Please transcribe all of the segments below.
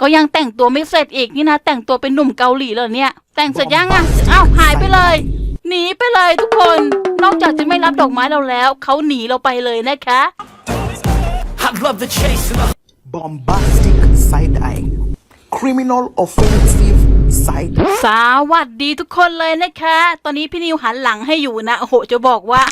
ก็ยังแต่งตัวไม่เสร็จอีกนี่นะ แต่งตัวเป็นหนุ่มเกาหลีเลยเนี่ย แต่งเสร็จยังอะอ้าวหายไปเลย หนีไปเลยทุกคน นอกจากจะไม่รับดอกไม้เราแล้ว เขาหนีเราไปเลยนะคะ I love the chase and the bombastic side eye, criminal offensive ไซส์สวัสดีทุกคนเลยนะคะ ตอนนี้พี่นิวหันหลังให้อยู่นะ โอ้โห จะบอกว่า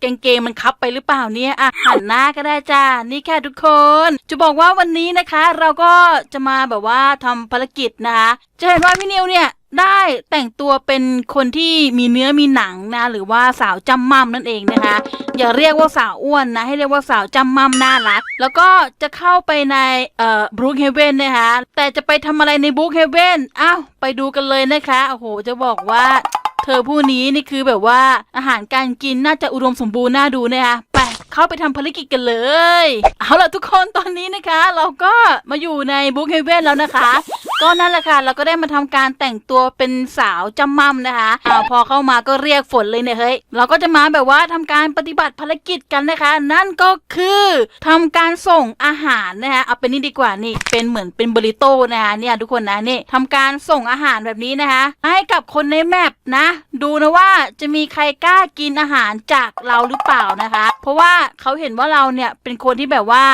เกงเกงมันคับไปหรือเปล่าเนี่ยอะหันหน้าก็ได้จ้า นี่ค่ะทุกคน จะบอกว่าวันนี้นะคะ เราก็จะมาแบบว่าทำภารกิจนะคะ จะเห็นว่าพี่นิวเนี่ย ได้แต่งตัวเป็นคนที่มีเนื้อมีหนังนะ หรือว่าสาวจำมั่มนั่นเองนะคะ อย่าเรียกว่าสาวอ้วนนะ ให้เรียกว่าสาวจำมั่มน่ารัก แล้วก็จะเข้าไปในเอ่อบรูคเฮเว่นนะคะ แต่จะไปทำอะไรในบรูคเฮเว่นอ้าวไปดูกันเลยนะคะโอ้โห จะบอกว่าเธอผู้นี้นี่คือแบบว่าอาหารการกินน่าจะอุดมสมบูรณ์น่าดูนะคะไปเข้าไปทำภารกิจกันเลย เอาล่ะทุกคนตอนนี้นะคะ เราก็มาอยู่ในบุ๊กเฮเว่นแล้วนะคะ ก็นั่นแหละค่ะ เราก็ได้มาทำการแต่งตัวเป็นสาวจำมั่มนะคะอาพอเข้ามาก็เรียกฝนเลยเนี่ยเฮ้ย เราก็จะมาแบบว่าทำการปฏิบัติภารกิจกันนะคะ นั่นก็คือทำการส่งอาหารนะคะเอาเป็นนี่ดีกว่านี่เป็นเหมือนเป็นบริโต้นะคะเนี่ยทุกคนนะนี่ทำการส่งอาหารแบบนี้นะคะ ให้กับคนในแมปนะ ดูนะว่าจะมีใครกล้ากินอาหารจากเราหรือเปล่านะคะ เพราะว่าเขาเห็นว่าเราเนี่ยเป็นคนที่แบบว่า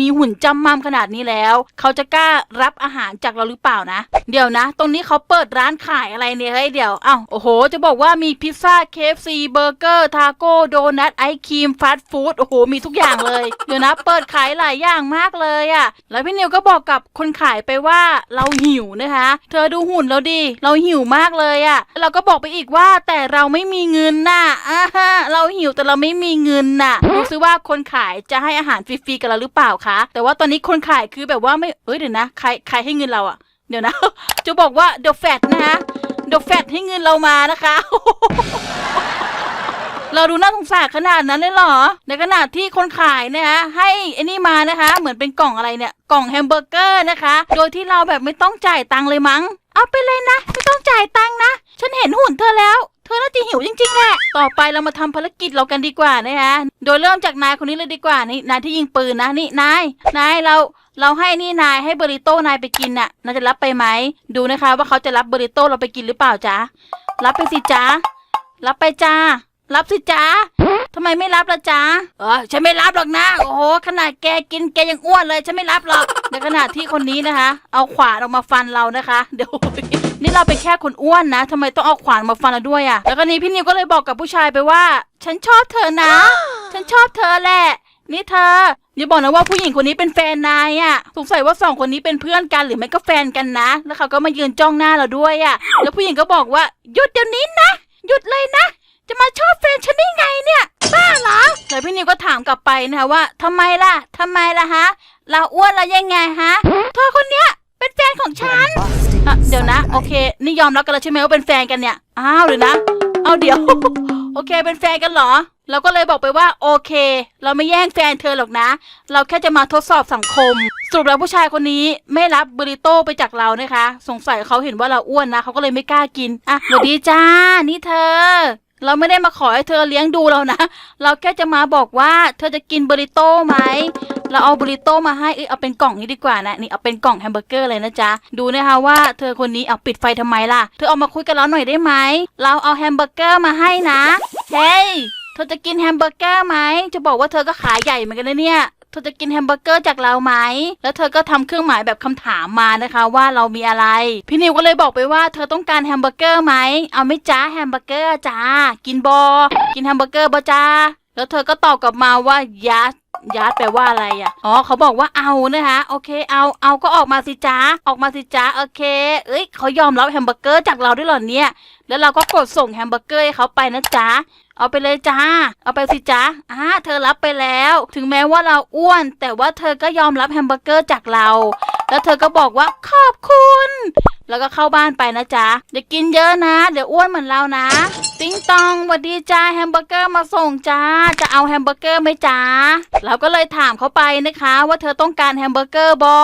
มีหุ่นจำมั่มขนาดนี้แล้ว เขาจะกล้ารับอาหารจากเราหรือเปล่านะ เดี๋ยวนะ ตรงนี้เขาเปิดร้านขายอะไรเนี่ยเฮ้ยเดี๋ยวเอ้าโอ้โห จะบอกว่ามีพิซซ่าเคฟซีเบอร์เกอร์ทาโก้โดนัทไอครีมฟาสต์ฟู้ดโอ้โหมีทุกอย่างเลย เดี๋ยวนะ เปิดขายหลายอย่างมากเลยอะ่ะ แล้วพี่นิวก็บอกกับคนขายไปว่าเราหิวนะคะ เธอดูหุ่นเราดิเราหิวมากเลยอะ่ะเราก็บอกไปอีกว่าแต่เราไม่มีเงินน่ะอ่าฮะเราหิวแต่เราไม่มีเงินน่ะดูซิว่าคนขายจะให้อาหารฟรีๆกับเราหรือเปล่าคะแต่ว่าตอนนี้คนขายคือแบบว่าไม่เอ้ยเดี๋ยวนะใครใครให้เงินเราอะ่ะเดี๋ยวนะ จะบอกว่าเดอะแฟตนะคะเดอะแฟตให้เงินเรามานะคะ เราดูน่าสงสารขนาดนั้นเลยเหรอ ในขณะที่คนขายเนยฮะให้ไอ้นี่มานะคะ เหมือนเป็นกล่องอะไรเนี่ย กล่องแฮมเบอร์เกอร์นะคะ โดยที่เราแบบไม่ต้องจ่ายตังค์เลยมั้ง เอาไปเลยนะ ไม่ต้องจ่ายตังค์นะ ฉันเห็นหุ่นเธอแล้ว เธอน่าจะหิวจริงๆแหละ ต่อไปเรามาทำภารกิจเรากันดีกว่านะคะ โดยเริ่มจากนายคนนี้เลยดีกว่านี่นายที่ยิงปืนนะนี่นาย นายเรา เราให้นี่นายให้เบริโต้นายไปกินน่ะนายจะรับไปไหมดูนะคะ ว่าเขาจะรับเบริโต้เราไปกินหรือเปล่าจ๊ะรับไปสิจ๊ะรับไปจ้า รับสิจ้าทำไมไม่รับละจ้าเออฉันไม่รับหรอกนะ โอ้โห ขนาดแกกินแกยังอ้วนเลย ฉันไม่รับหรอก ในขณะที่คนนี้นะคะ เอาขวานออกมาฟันเรานะคะ เดี๋ยว นี่เราเป็นแค่คนอ้วนนะทำไมต้องเอาขวานมาฟันเราด้วยอะ่ะ แล้วก็นี้พี่นิวก็เลยบอกกับผู้ชายไปว่า ฉันชอบเธอนะ ฉันชอบเธอแหละ นี่เธอ อย่าบอกนะว่าผู้หญิงคนนี้เป็นแฟนนายอะ่ะสงสัยว่าสองคนนี้เป็นเพื่อนกันหรือไม่ก็แฟนกันนะ แล้วเขาก็มายืนจ้องหน้าเราด้วยอะ่ะแล้วผู้หญิงก็บอกว่าหยุดเดี๋ยวนี้นะหยุดเลยนะ จะมาชอบแฟนฉันได้ไงเนี่ยบ้าเหรอแล้วพี่นิวก็ถามกลับไปนะคะว่าทำไมล่ะทำไมล่ะฮะ เราอ้วนแล้วยังไงฮะเธอคนเนี้ยเป็นแฟนของฉันอะเดี๋ยวนะ โอเค นี่ยอมรับกันแล้วใช่ไหมว่าเป็นแฟนกันเนี่ย อ้าวเดี๋ยวนะ เอาเดี๋ยว โอเค เป็นแฟนกันเหรอ เราก็เลยบอกไปว่าโอเค เราไม่แย่งแฟนเธอหรอกนะ เราแค่จะมาทดสอบสังคมสรุปแล้วผู้ชายคนนี้ไม่รับบริโต้ไปจากเรานะคะ สงสัยเขาเห็นว่าเราอ้วนนะเขาก็เลยไม่กล้ากินอะสวัสดีจ้า นี่เธอ เราไม่ได้มาขอให้เธอเลี้ยงดูเรานะ เราแค่จะมาบอกว่าเธอจะกินบริโต้ไหมเราเอาบริโต้มาให้เอ้ยเอาเป็นกล่องนี้ดีกว่านะนี่เอาเป็นกล่องแฮมเบอร์เกอร์เลยนะจ๊ะดูนะคะว่าเธอคนนี้เอาปิดไฟทำไมล่ะ เธอเอามาคุยกันแล้วหน่อยได้ไหมเราเอาแฮมเบอร์เกอร์มาให้นะเฮ้ย เธอจะกินแฮมเบอร์เกอร์ไหม จะบอกว่าเธอก็ขายใหญ่เหมือนกันนะเนี่ย เธอจะกินแฮมเบอร์เกอร์จากเราไหม แล้วเธอก็ทำเครื่องหมายแบบคำถามมานะคะ ว่าเรามีอะไร พี่นิวก็เลยบอกไปว่าเธอต้องการแฮมเบอร์เกอร์ไหม เอาไม่จ้าแฮมเบอร์เกอร์จ้า กินบอกินแฮมเบอร์เกอร์บอจ้า แล้วเธอก็ตอบกลับมาว่ายัดยัดแปลว่าอะไรอะ อ๋อ เขาบอกว่าเอานะคะ โอเค เอา เอาก็ออกมาสิจ้าออกมาสิจ้าโอเค เอ้ย เขายอมรับแฮมเบอร์เกอร์จากเราด้วยเหรอเนี่ย แล้วเราก็กดส่งแฮมเบอร์เกอร์ให้เขาไปนะจ๊ะ เอาไปเลยจ้า เอาไปสิจ้าอ่าเธอรับไปแล้ว ถึงแม้ว่าเราอ้วน แต่ว่าเธอก็ยอมรับแฮมเบอร์เกอร์จากเรา แล้วเธอก็บอกว่าขอบคุณ แล้วก็เข้าบ้านไปนะจ๊ะอย่ากินเยอะนะ เดี๋ยวอ้วนเหมือนเรานะ ติ้งตองหวัดดีจ้าแฮมเบอร์เกอร์มาส่งจ้า จะเอาแฮมเบอร์เกอร์ไหมจ้าเราก็เลยถามเขาไปนะคะ ว่าเธอต้องการแฮมเบอร์เกอร์บอ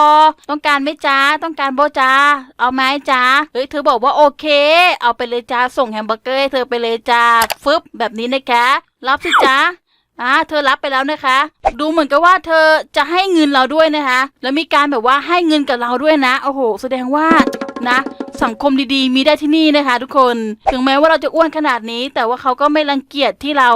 ต้องการไหมจ้าต้องการบอจ้าเอาไหมจ้าเฮ้ยเธอบอกว่าโอเค เอาไปเลยจ้าส่งแฮมเบอร์เกอร์ให้เธอไปเลยจ้าฟึบแบบนี้นะคะรับสิจ้าอ่าเธอรับไปแล้วนะคะ ดูเหมือนกับว่าเธอจะให้เงินเราด้วยนะคะ แล้วมีการแบบว่าให้เงินกับเราด้วยนะโอ้โห แสดงว่า นะ สังคมดีๆ มีได้ที่นี่นะคะ ทุกคน ถึงแม้ว่าเราจะอ้วนขนาดนี้ แต่ว่าเขาก็ไม่รังเกียจที่เรา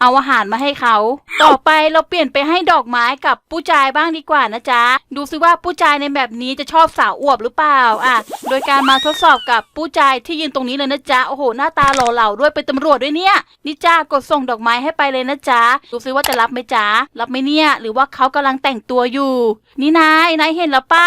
เอาอาหารมาให้เขา ต่อไปเราเปลี่ยนไปให้ดอกไม้กับผู้ชายบ้างดีกว่านะจ๊ะ ดูซิว่าผู้ชายในแบบนี้จะชอบสาวอวบหรือเปล่า อะ โดยการมาทดสอบกับผู้ชายที่ยืนตรงนี้เลยนะจ๊ะ โอ้โห หน้าตาหล่อเหลาด้วยเป็นตำรวจด้วยเนี่ย นี่จ้ากดส่งดอกไม้ให้ไปเลยนะจ๊ะ ดูซิว่าจะรับไหมจ๊ะ รับไหมเนี่ย หรือว่าเขากำลังแต่งตัวอยู่ นี่นาย นายเห็นแล้วปะ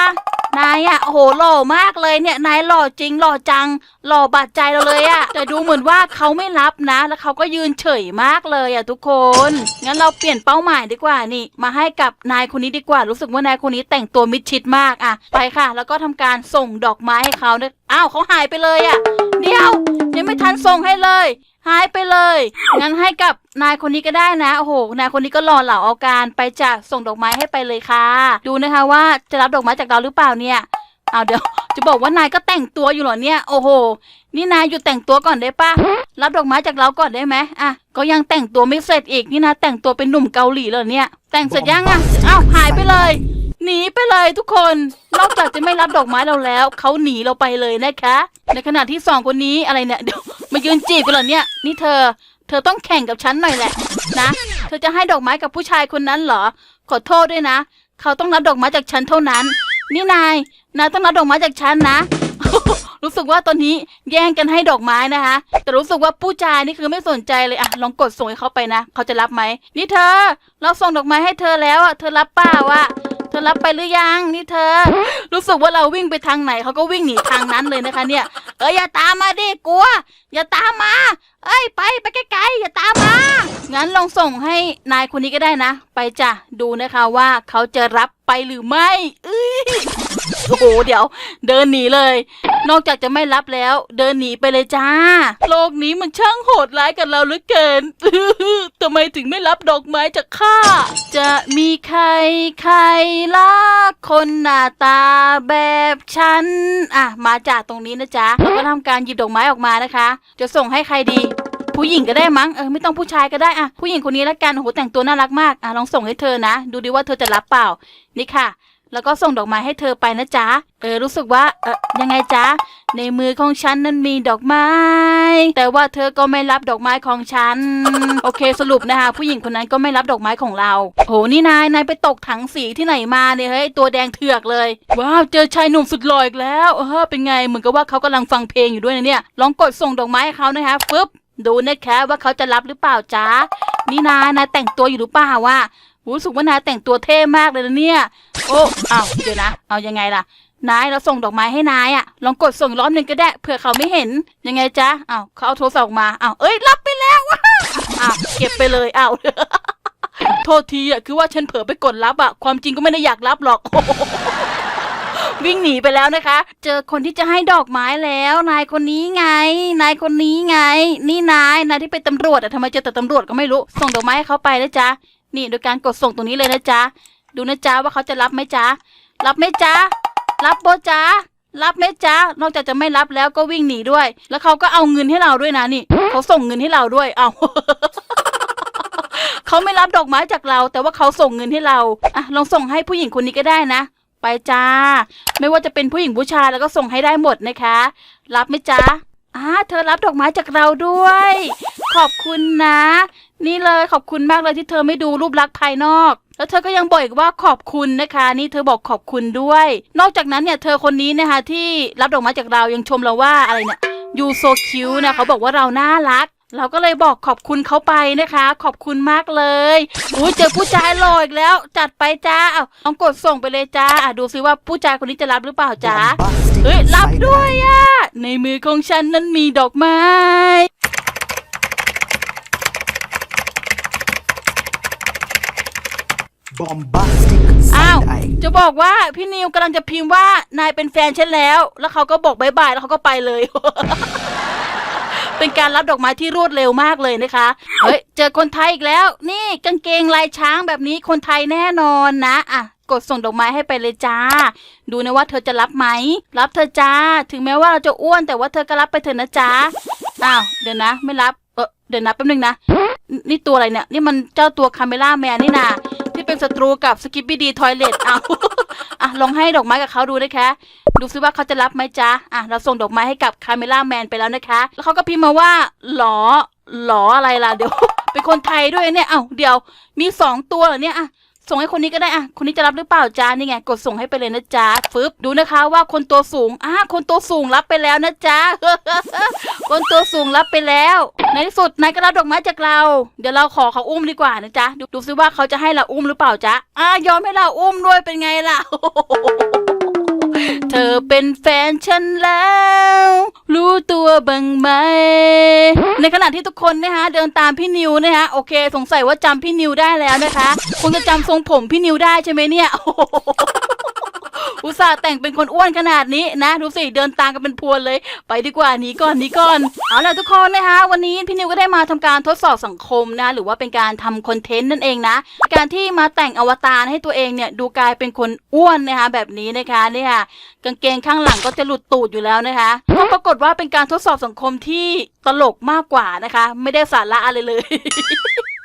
นายอะโอ้โหหล่อมากเลยเนี่ยนายหล่อจริงหล่อจัง หล่อบาดใจเราเลยอะแต่ดูเหมือนว่าเขาไม่รับนะ แล้วเขาก็ยืนเฉยมากเลยอะทุกคน งั้นเราเปลี่ยนเป้าหมายดีกว่านี่ มาให้กับนายคนนี้ดีกว่า รู้สึกว่านายคนนี้แต่งตัวมิดชิดมากอะไปค่ะ แล้วก็ทำการส่งดอกไม้ให้เขาเนี่ยอ้าวเขาหายไปเลยอะ เดียว ยังไม่ทันส่งให้เลย หายไปเลย งั้นให้กับนายคนนี้ก็ได้นะโอ้โหนายคนนี้ก็หล่อเหลาเอาการไปจากส่งดอกไม้ให้ไปเลยค่ะ ดูนะคะว่าจะรับดอกไม้จากเราหรือเปล่าเนี่ยเอาเดี๋ยวจะบอกว่านายก็แต่งตัวอยู่เหรอเนี่ย โอ้โห นี่นายหยุดแต่งตัวก่อนได้ปะรับดอกไม้จากเราก่อนได้ไหมอะก็ยังแต่งตัวไม่เสร็จอีกนี่นะแต่งตัวเป็นหนุ่มเกาหลีเลยเนี่ย แต่งเสร็จยังอะอ้าวหายไปเลย หนีไปเลยทุกคน นอกจากจะไม่รับดอกไม้เราแล้ว เขาหนีเราไปเลยนะคะ ในขณะที่สองคนนี้อะไรเนี่ยเดี๋ยวมายืนจีบกันเหรอเนี่ย นี่เธอ เธอต้องแข่งกับฉันหน่อยแหละนะ เธอจะให้ดอกไม้กับผู้ชายคนนั้นเหรอ ขอโทษด้วยนะ เขาต้องรับดอกไม้จากฉันเท่านั้น นี่นาย นายต้องรับดอกไม้จากฉันนะ รู้สึกว่าตอนนี้แย่งกันให้ดอกไม้นะคะ แต่รู้สึกว่าผู้ชายนี่คือไม่สนใจเลยอะลองกดส่งให้เขาไปนะ เขาจะรับไหม นี่เธอ เราส่งดอกไม้ให้เธอแล้วอะเธอรับเปล่าอะ เธอรับไปหรือยังนี่เธอ รู้สึกว่าเราวิ่งไปทางไหนเขาก็วิ่งหนีทางนั้นเลยนะคะ เนี่ย เอออย่าตามมาดิกลัว อย่าตามมาเอ้ยไปไปไกลๆอย่าตามมา งั้นลองส่งให้นายคนนี้ก็ได้นะ ไปจ้ะดูนะคะว่าเขาจะรับไปหรือไม่เอ้ยโอ้โหเดี๋ยว เดินหนีเลย นอกจากจะไม่รับแล้ว เดินหนีไปเลยจ้า โลกนี้มันช่างโหดร้ายกับเราเหลือเกินทำไมถึงไม่รับดอกไม้จากข้า จะมีใครใครล่ะ คนหน้าตาแบบฉัน อะ มาจากตรงนี้นะจ๊ะเราก็ทำการหยิบดอกไม้ออกมานะคะ จะส่งให้ใครดี ผู้หญิงก็ได้มั้ง เออไม่ต้องผู้ชายก็ได้อะผู้หญิงคนนี้ละกัน โอ้โหแต่งตัวน่ารักมาก อะลองส่งให้เธอนะ ดูดิว่าเธอจะรับเปล่า นี่ค่ะ แล้วก็ส่งดอกไม้ให้เธอไปนะจ๊ะ เออรู้สึกว่า เออยังไงจ๊ะ ในมือของฉันนั้นมีดอกไม้ แต่ว่าเธอก็ไม่รับดอกไม้ของฉัน โอเคสรุปนะคะผู้หญิงคนนั้นก็ไม่รับดอกไม้ของเรา โหนี่นายนายไปตกถังสีที่ไหนมาเนี่ยเฮ้ยตัวแดงเถือกเลย ว้าวเจอชายหนุ่มสุดหล่ออีกแล้วเออเป็นไงเหมือนกับว่าเขากำลังฟังเพลงอยู่ด้วยนะเนี่ย ลองกดส่งดอกไม้ให้เขานะคะฟึบดูนะคะว่าเขาจะรับหรือเปล่าจ๊ะนี่นายนายแต่งตัวอยู่หรือเปล่าวะรู้สึกว่านายแต่งตัวเท่มากเลยนะเนี่ย โอ้อ้าวเดี๋ยวนะ เอายังไงล่ะ นายเราส่งดอกไม้ให้นายอะลองกดส่งรอบหนึ่งก็ได้เผื่อเขาไม่เห็น ยังไงจ๊ะอ้าวเขาเอาโทรศัพท์ออกมาอ้าวเอ้ยรับไปแล้วว้าอ้าวเก็บไปเลยอ้าวโทษทีอะคือว่าฉันเผลอไปกดรับอะความจริงก็ไม่ได้อยากรับหรอกวิ่งหนีไปแล้วนะคะ เจอคนที่จะให้ดอกไม้แล้ว นายคนนี้ไง นายคนนี้ไง นี่นาย นายที่เป็นตำรวจอะทำไมเจอแต่ตำรวจก็ไม่รู้ ส่งดอกไม้ให้เขาไปนะจ๊ะ นี่โดยการกดส่งตรงนี้เลยนะจ๊ะ ดูนะจ๊ะว่าเขาจะรับไหมจ๊ะรับไหมจ๊ะรับโบจ๊ะรับไหมจ๊ะนอกจากจะไม่รับแล้วก็วิ่งหนีด้วย แล้วเขาก็เอาเงินให้เราด้วยนะนี่เขาส่งเงินให้เราด้วยเอาเขาไม่รับดอกไม้จากเรา แต่ว่าเขาส่งเงินให้เราอะลองส่งให้ผู้หญิงคนนี้ก็ได้นะไปจ้า ไม่ว่าจะเป็นผู้หญิงผู้ชายแล้วก็ส่งให้ได้หมดนะคะ รับไหมจ๊ะอ่าเธอรับดอกไม้จากเราด้วย ขอบคุณนะ นี่เลยขอบคุณมากเลยที่เธอไม่ดูรูปลักษณ์ภายนอก แล้วเธอก็ยังบอกอีกว่าขอบคุณนะคะ นี่เธอบอกขอบคุณด้วย นอกจากนั้นเนี่ยเธอคนนี้นะคะที่รับดอกไม้จากเรายังชมเราว่าอะไรเนี่ย you so cute นะเขาบอกว่าเราน่ารัก เราก็เลยบอกขอบคุณเขาไปนะคะ ขอบคุณมากเลยอุ้ยเจอผู้ชายหล่ออีกแล้ว จัดไปจ้าเอาลองกดส่งไปเลยจ้าอะดูซิว่าผู้ชายคนนี้จะรับหรือเปล่าจ้าเฮ้ยรับด้วยอะในมือของฉันนั้นมีดอกไม้ Bombastic อ้าว side eye. จะบอกว่าพี่นิวกำลังจะพิมพ์ว่านายเป็นแฟนฉันแล้ว แล้วเขาก็บอกบายบายแล้วเขาก็ไปเลย เป็นการรับดอกไม้ที่รวดเร็วมากเลยนะคะ เฮ้ย เจอคนไทยอีกแล้ว นี่กางเกงลายช้างแบบนี้คนไทยแน่นอนนะ อะ กดส่งดอกไม้ให้ไปเลยจ้า ดูนะว่าเธอจะรับไหม รับเธอจ้า ถึงแม้ว่าเราจะอ้วนแต่ว่าเธอก็รับไปเถอะนะจ้า อ้าว เดี๋ยวนะ ไม่รับอเดี๋ยวนะแป๊บนึงนะนนี่ตัวอะไรเนี่ย นี่มันเจ้าตัวคาเมล่าแมนนี่นาที่ เป็นศัตรูกับสกิปปี้ดีทอยเลตเอาอะลองให้ดอกไม้กับเขาดูนะคะ ดูซิว่าเขาจะรับไหมจ๊ะอะเราส่งดอกไม้ให้กับคาเมล่าแมนไปแล้วนะคะ แล้วเขาก็พิมพ์มาว่าหลอหลออะไรล่ะเดี๋ยว เป็นคนไทยด้วยเนี่ยเอ้าเดี๋ยวมีสองตัวเหรอเนี่ยอะ ส่งให้คนนี้ก็ได้อะคนนี้จะรับหรือเปล่าจ้านี่ไงกดส่งให้ไปเลยนะจ้าฟึบดูนะคะว่าคนตัวสูงอะคนตัวสูงรับไปแล้วนะจ้าคนตัวสูงรับไปแล้ว ในที่สุดนายก็รับดอกไม้จากเรา เดี๋ยวเราขอเขาอุ้มดีกว่านะจ้าดูดูซิว่าเขาจะให้เราอุ้มหรือเปล่าจ้าอะยอมให้เราอุ้มด้วยเป็นไงล่ะ อเป็นแฟนฉันแล้ว รู้ตัวบ้างไหม ในขณะที่ทุกคนนะคะเดินตามพี่นิวนะคะโอเค สงสัยว่าจำพี่นิวได้แล้วนะคะคงจะจำทรงผมพี่นิวได้ใช่ไหมเนี่ยอุ อุตส่าห์แต่งเป็นคนอ้วนขนาดนี้นะดูสิเดินตามกันเป็นพวนเลย ไปดีกว่านีก่อนนีก่อนเอาล่ะทุกคนนะคะ วันนี้พี่นิวก็ได้มาทำการทดสอบสังคมนะหรือว่าเป็นการทำคอนเทนต์นั่นเองนะ การที่มาแต่งอวตารให้ตัวเองเนี่ยดูกลายเป็นคนอ้วนนะคะแบบนี้นะคะนี่ค่ะกางเกงข้างหลังก็จะหลุดตูดอยู่แล้วนะคะก็ปรากฏว่าเป็นการทดสอบสังคมที่ตลกมากกว่านะคะ ไม่ได้สาระอะไรเลย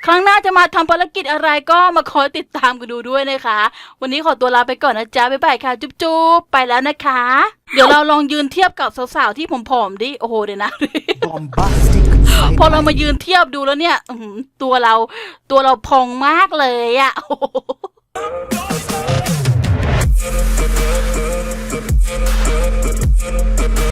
ครั้งหน้าจะมาทำภารกิจอะไรก็มาคอยติดตามกันดูด้วยนะคะ วันนี้ขอตัวลาไปก่อนนะจ๊ะบ๊ายบายค่ะ จุ๊บจุ๊บไปแล้วนะคะ เดี๋ยวเราลองยืนเทียบกับสาวๆที่ผมผอมๆดิโอ้โหเดี๋ยวนะ Bombastic พอเรา side มายืนเทียบดูแล้วเนี่ยอื้อหือตัวเราตัวเราพองมากเลยอะโอ้โห